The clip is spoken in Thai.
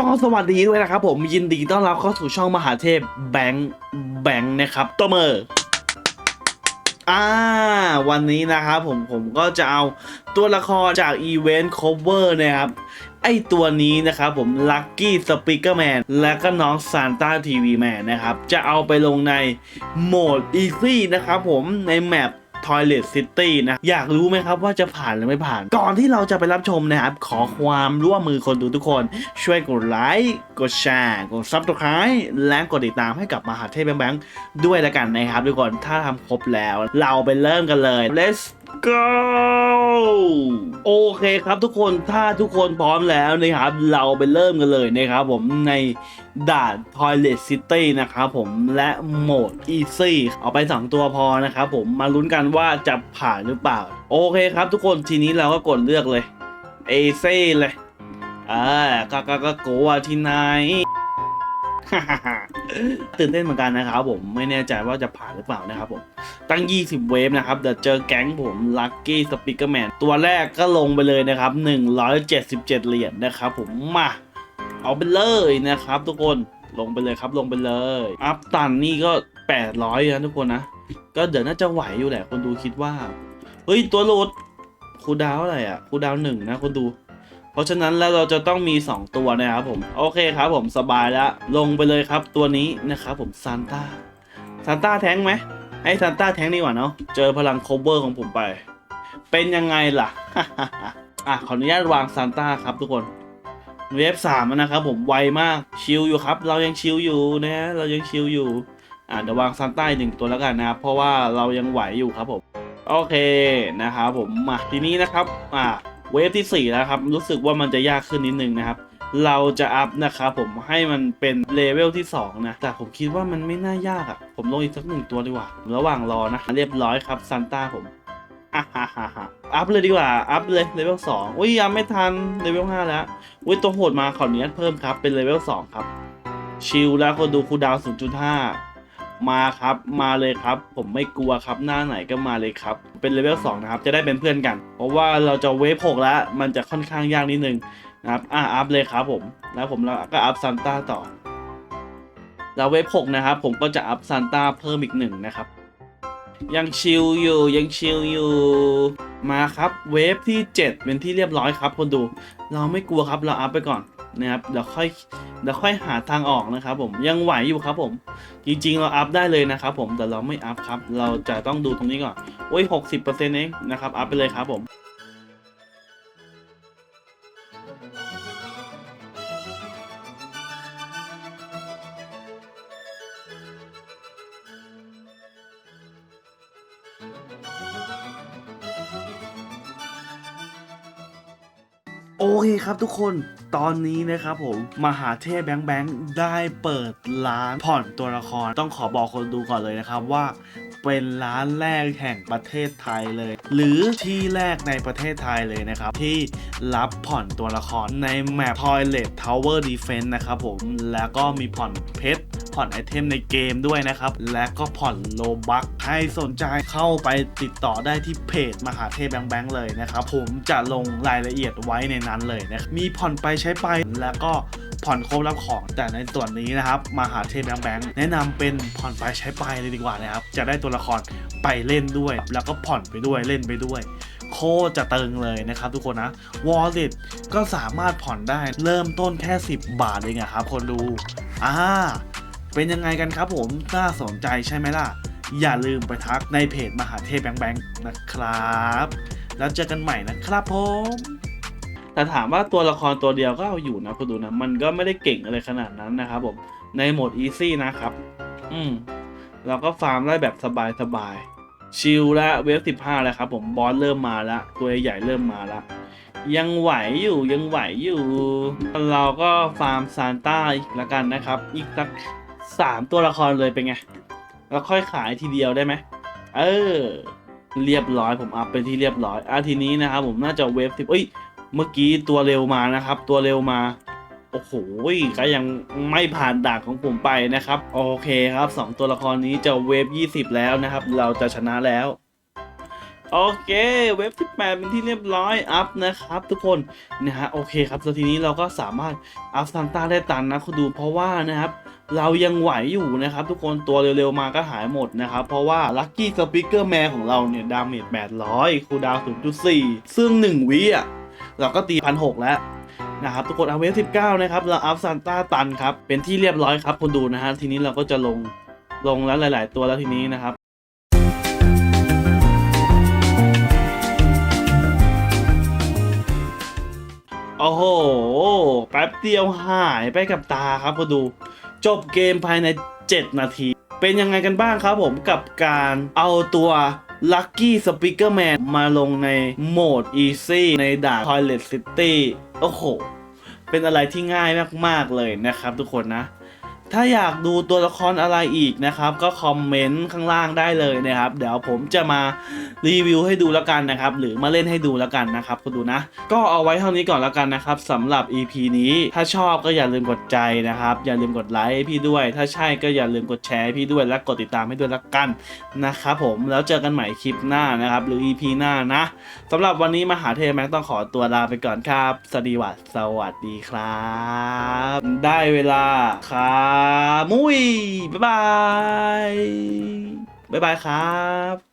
ก็สวัสดีด้วยนะครับผมยินดีต้อนรับเข้าสู่ช่องมหาเทพแบงค์แบงค์นะครับตัวเมอร์อ่าวันนี้นะครับผมผมก็จะเอาตัวละครจากอีเวนต์ cover นะครับ ไอตัวนี้นะครับผม Lucky Speaker Man และก็น้อง Santa TV Man นนะครับ จะเอาไปลงในโหมด Easy นะครับผมในแมป Toilet City นะ อยากรู้ไหมครับว่าจะผ่านหรือไม่ผ่าน ก่อนที่เราจะไปรับชมนะครับ ขอความร่วมมือคนดูทุกคน ช่วยกดไลค์กดแชร์กดซับสไคร b e และกดติดตามให้กับมหาเทพแบงค์ด้วยละกันนะครับทุกคนถ้าทำครบแล้ว เราไปเริ่มกันเลย let's go โอเคครับทุกคนถ้าทุกคนพร้อมแล้วนะครับ เราไปเริ่มกันเลยนะครับผมในด่าน Toilet City นะครับผมและโหมด Easy เอาไป 2 ตัวพอนะครับผมมาลุ้นกันว่าจะผ่านหรือเปล่า โอเคครับทุกคนทีนี้เราก็กดเลือกเลย Easy เลยอ่าก็ก็ก็โกว่าที่ไหน ตื่นเต้นเหมือนกันนะครับผมไม่แน่ใจว่าจะผ่านหรือเปล่านะครับผมตั้ง 20 เวฟนะครับเดี๋ยวเจอแก๊งผม Lucky Speaker Man ตัวแรกก็ลงไปเลยนะครับ 177 เหรียญนะครับผมมาเอาไปเลยนะครับ ทุกคนลงไปเลยครับลงไปเลย อัพตันนี่ก็ 800นะทุกคนนะ ก็เดี๋ยวน่าจะไหวอยู่แหละคนดูคิดว่า เฮ้ยตัวโหลดคูดาวอะไรอะคูดาวหนึ่งนะคนดู เพราะฉะนั้นแล้วเราจะต้องมี 2 ตัวนะครับผม โอเคครับผมสบายแล้วลงไปเลยครับตัวนี้นะครับผมซานต้าซานต้าแท้งไหมให้ซานต้าแท้งดีกว่าเนาะเจอพลังโคเวอร์ของผมไป เป็นยังไงล่ะ อะขออนุญาตวางซานต้าครับทุกคนเวฟสามนะครับผมไวมากชิลอยู่ครับ เรายังชิลอยู่นะเรายังชิลอยู่อะเดี๋ยววางซานต้าหนึ่งตัวแล้วกันนะครับเพราะว่าเรายังไหวอยู่ครับผม โอเคนะครับผมมาทีนี้นะครับ อ่า เวฟที่ 4 แล้วครับ รู้สึกว่ามันจะยากขึ้นนิดนึงนะครับ เราจะอัพนะครับผมให้มันเป็นเลเวลที่ 2 นะ แต่ผมคิดว่ามันไม่น่ายากอะ่ะ ผมลงอีกสักหนึ่งตัวดีกว่า ระหว่างรอนะ เรียบร้อยครับซันต้าผมอ่าฮ่าฮ่าฮ่าอัพเลยดีกว่า อัพเลยเลเวล2อุ้ยยังไม่ทันเลเวล5แล้วอุ้ยตัวโหดมาขออนุญาตเพิ่มครับเป็นเลเวล2ครับ ชิลแล้วคนดูคูดาวน์0.5 มาครับ มาเลยครับ ผมไม่กลัวครับหน้าไหนก็มาเลยครับ เป็นเลเวล2นะครับจะได้เป็นเพื่อนกัน เพราะว่าเราจะเวฟ6แล้วมันจะค่อนข้างยากนิดนึงนะครับอะอัพเลยครับผมแล้วผมแล้วก็อัพซันต้าต่อแล้วเวฟ6นะครับผมก็จะอัพซันต้าเพิ่มอีกหนึ่งนะครับยังชิลอยู่ยังชิลอยู่มาครับเวฟที่ 7 เป็นที่เรียบร้อยครับคนดู เราไม่กลัวครับเราอัพไปก่อน นะครับเดี๋ยวค่อยเดี๋ยวค่อยหาทางออกนะครับ ผมยังไหวอยู่ครับผม จริง ๆ เราอัพได้เลยนะครับผมแต่เราไม่อัพครับ เราจะต้องดูตรงนี้ก่อนโอ้ยหกสิบเปอร์เซ็นต์เองนะครับอัพไปเลยครับผม โอเคครับทุกคนตอนนี้นะครับผมมหาเทพแบงค์แบงค์ได้เปิดร้านผ่อนตัวละคร ต้องขอบอกคนดูก่อนเลยนะครับว่า เป็นร้านแรกแห่งประเทศไทยเลย หรือที่แรกในประเทศไทยเลยนะครับ ที่รับผ่อนตัวละครในแมป Toilet Tower Defense นะครับผมแล้วก็มีผ่อนเพชร ผ่อนไอเทมในเกมด้วยนะครับ และก็ผ่อนโลบักใครสนใจเข้าไปติดต่อได้ที่เพจมหาเทพแบงแบงเลยนะครับ ผมจะลงรายละเอียดไว้ในนั้นเลยนะมีผ่อนไปใช้ไปแล้วก็ผ่อนครบรับของแต่ในส่วนนี้นะครับมหาเทพแบงแบงแนะนำเป็นผ่อนไปใช้ไปเลยดีกว่านะครับ จะได้ตัวละครไปเล่นด้วย แล้วก็ผ่อนไปด้วยเล่นไปด้วยโคจะเติงเลยนะครับทุกคนนะ Wallet ก็สามารถผ่อนได้เริ่มต้นแค่ 10 บาทเองอะครับคนดูอ่า เป็นยังไงกันครับผมน่าสนใจใช่ไหมล่ะ อย่าลืมไปทักในเพจมหาเทพแบงแบงนะครับ แล้วเจอกันใหม่นะครับผมแต่ถามว่าตัวละครตัวเดียวก็เอาอยู่นะคุณดูนะ มันก็ไม่ได้เก่งอะไรขนาดนั้นนะครับผมในโหมด Easy นะครับ อืมเราก็ฟาร์มได้แบบสบายๆชิลล้วเวฟ15แล้วครับผมบอสเริ่มมาล้วตัวใหญ่เริ่มมาล้วยังไหวอยู่ยังไหวอยู่ เราก็ฟาร์มซานต้าอีกละกันนะครับ อีกสัก สามตัวละครเลยเป็นไง แล้วค่อยขายทีเดียวได้ไหม เออ เรียบร้อยผมอัพเป็นที่เรียบร้อยอะทีนี้นะครับผมน่าจะเวฟสิบเอ้ย เมื่อกี้ตัวเร็วมานะครับ ตัวเร็วมา โอ้โห ก็ยังไม่ผ่านด่านของผมไปนะครับ โอเคครับสองตัวละครนี้จะเวฟ20แล้วนะครับ เราจะชนะแล้วโอเคเว็บ18เป็นที่เรียบร้อยอัพนะครับทุกคนนะฮะโอเคครับแล้วทีนี้เราก็สามารถอัพซันต้าได้ตันนะคุณดูเพราะว่านะครับ เรายังไหวอยู่นะครับ ทุกคนตัวเร็วๆมาก็หายหมดนะครับ เพราะว่า Lucky Speaker Man ของเราเนี่ย ดาเมจ800 คูดาวน์0.4 ซึ่ง 1 วิอะ เราก็ตีพันหแล้วนะครับทุกคนเอาเวฟ19 นะครับ เราอัพซันต้าตันครับ เป็นที่เรียบร้อยครับคุณดูนะฮะ ทีนี้เราก็จะลงลงแล้วหลาย ๆ ตัวแล้วทีนี้นะครับโอ้โห แป๊บเดียวหายไปกับตาครับพอดู จบเกมภายใน 7 นาที เป็นยังไงกันบ้างครับผมกับการเอาตัว Lucky Speaker Man มาลงในโหมด Easy ในด่าน Toilet City โอ้โห เป็นอะไรที่ง่ายมาก ๆ เลยนะครับทุกคนนะ ถ้าอยากดูตัวละครอะไรอีกนะครับ ก็คอมเมนต์ข้างล่างได้เลยนะครับ เดี๋ยวผมจะมารีวิวให้ดูแล้วกันนะครับ หรือมาเล่นให้ดูแล้วกันนะครับคุณดูนะ ก็เอาไว้เท่านี้ก่อนแล้วกันนะครับสำหรับ EP นี้ถ้าชอบก็อย่าลืมกดใจนะครับ อย่าลืมกดไลค์พี่ด้วย ถ้าใช่ก็อย่าลืมกดแชร์พี่ด้วยและกดติดตามให้ด้วยละกันนะครับผมแล้วเจอกันใหม่คลิปหน้านะครับ หรือ EP หน้านะสำหรับวันนี้มหาเทพแม็กต้องขอตัวลาไปก่อนครับ สวัสดีวัสสวัสดีครับ ได้เวลาขามุยบ๊ายบาย บ๊ายบายครับ